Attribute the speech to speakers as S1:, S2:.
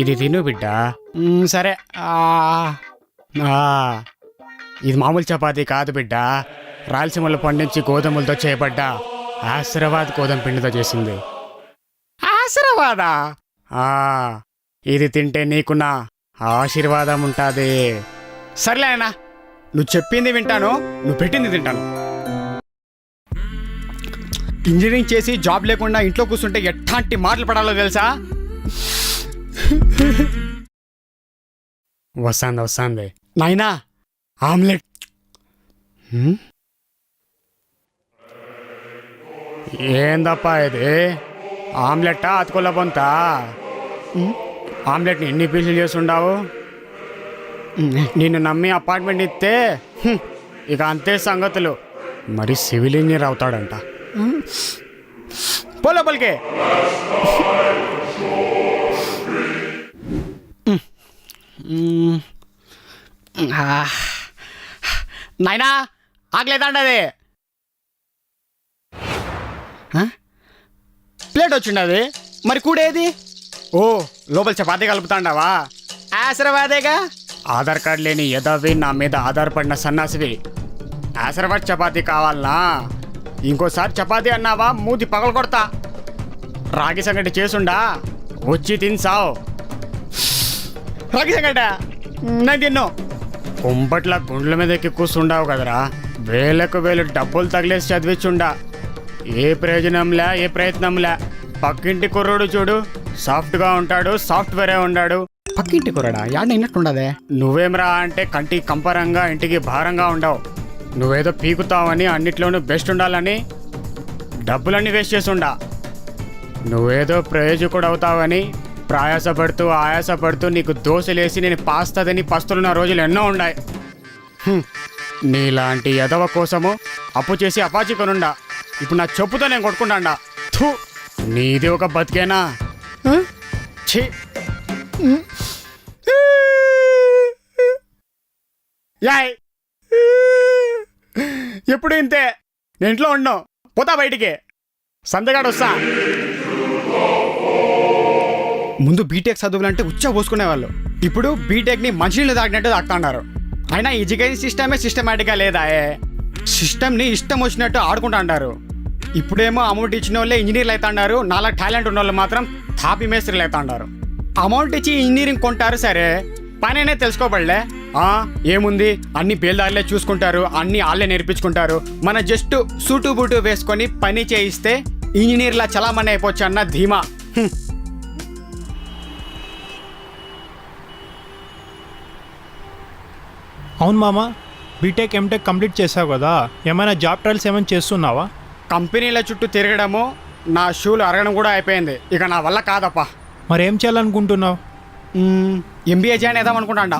S1: ఇది తిను బిడ్డ. సరే. ఇది మామూలు చపాతీ కాదు బిడ్డ. రాయలసీమలో పండించి గోధుమలతో చేయబడ్డ ఆశీర్వాద్ గోధుమ పిండితో చేసింది. ఆశీర్వాదా? ఆ, ఇది తింటే నీకు నా ఆశీర్వాదం ఉంటుంది. సర్లే అన్నా నువ్వు చెప్పింది వింటాను నువ్వు పెట్టింది తింటాను. ఇంజనీరింగ్ చేసి జాబ్ లేకుండా ఇంట్లో కూర్చుంటే ఎట్లాంటి మాటలు పడాలో తెలుసా? వస్తాంది వస్తాంది నాయనా ఆమ్లెట్. ఏందప్పా ఇది? ఆమ్లెట్టా అతుకుల పొంత? ఆమ్లెట్ని ఎన్ని పీసులు చేస్తుండావు? నిన్ను నమ్మి అపార్ట్మెంట్ ఇస్తే ఇక అంతే సంగతులు. మరి సివిల్ ఇంజనీర్ అవుతాడంట. పో లోపలికి నాయనా ఆగలేదండి అది? ప్లేట్ వచ్చిండది మరి కూడేది? ఓ లోపల చపాతీ కలుపుతాండావా? ఆశీర్వాదేగా? ఆధార్ కార్డు లేని యదవి నా మీద ఆధారపడిన సన్నాసివి. ఆశీర్వాద్ చపాతీ కావాలనా? ఇంకోసారి చపాతీ అన్నావా? మూతి పగలు కొడతా రాగి సంగటి చేసుండా? వచ్చి తిన్సావు రాగి సంగట. నేను తిన్ను. కుంపట్ల గుండ్ల మీద ఎక్కి కూర్చుండావు కదరా. వేలకు వేలు డబ్బులు తగిలేసి చదివించుండా ఏ ప్రయోజనంలే ఏ ప్రయత్నంలే. పక్కింటి కుర్రోడు చూడు సాఫ్ట్గా ఉంటాడు సాఫ్ట్వేరే ఉండాడు. పక్కింటి కుర్రాడా? యాడ అయినట్టుండదే నువ్వేంరా అంటే కంటికి కంపరంగా ఇంటికి భారంగా ఉండవు. నువ్వేదో పీకుతావని అన్నిట్లోనూ బెస్ట్ ఉండాలని డబ్బులన్నీ వేస్ట్ చేసుండా నువ్వేదో ప్రయోజకుడు అవుతావని ప్రయాసపడుతూ ఆయాసపడుతూ నీకు దోశలేసి నేను పాస్తదని పస్తులున్న రోజులు ఎన్నో ఉన్నాయి. నీలాంటి ఎదవ కోసము అప్పు చేసి అపాచి కొనుండా. ఇప్పుడు నా చెప్పుతో నేను కొట్టుకుంటాండా. థూ! నీది ఒక బతికేనా? ఛీ. యాయ్! ఎప్పుడు ఇంతే? నేను ఇంట్లో ఉండను పోతా బయటికి. సందగాడు వస్తా ముందు బీటెక్ చదువులంటే ఉచ్చ పోసుకునేవాళ్ళు. ఇప్పుడు బీటెక్ని మంచినీళ్ళు తాగినట్టు తాగుతున్నారు అయినా ఎడ్యుకేషన్ సిస్టమే సిస్టమేటిక్గా లేదా సిస్టమ్ని ఇష్టం వచ్చినట్టు ఆడుకుంటా అంటారు ఇప్పుడేమో అమౌంట్ ఇచ్చిన వాళ్ళే ఇంజనీర్లు అవుతాండారు నాలా టాలెంట్ ఉన్న వాళ్ళు మాత్రం తాపి మేస్త్రీలు అవుతాండారు అమౌంట్ ఇచ్చి ఇంజనీరింగ్ కొంటారు సరే పని తెలుసుకోబడలే? ఆ, ఏముంది? అన్ని బేల్దారులే చూసుకుంటారు అన్ని వాళ్ళే నేర్పించుకుంటారు. మన జస్ట్ సూటు బూటు వేసుకొని పని చేయిస్తే ఇంజనీర్లా చలామణి అయిపోవచ్చు అన్న ధీమా
S2: అవును మామ బీటెక్ ఎంటెక్ కంప్లీట్ చేసావు కదా ఏమైనా జాబ్ ట్రయల్స్ ఏమైనా చేస్తున్నావా?
S1: కంపెనీల చుట్టూ తిరగడము నా షూలు అరగడం కూడా అయిపోయింది. ఇక నా వల్ల కాదప్పా.
S2: మరి చేయాలనుకుంటున్నావు?
S1: ఎంబీఏ జాయిన్ అవుదాం అనుకుంటాండా.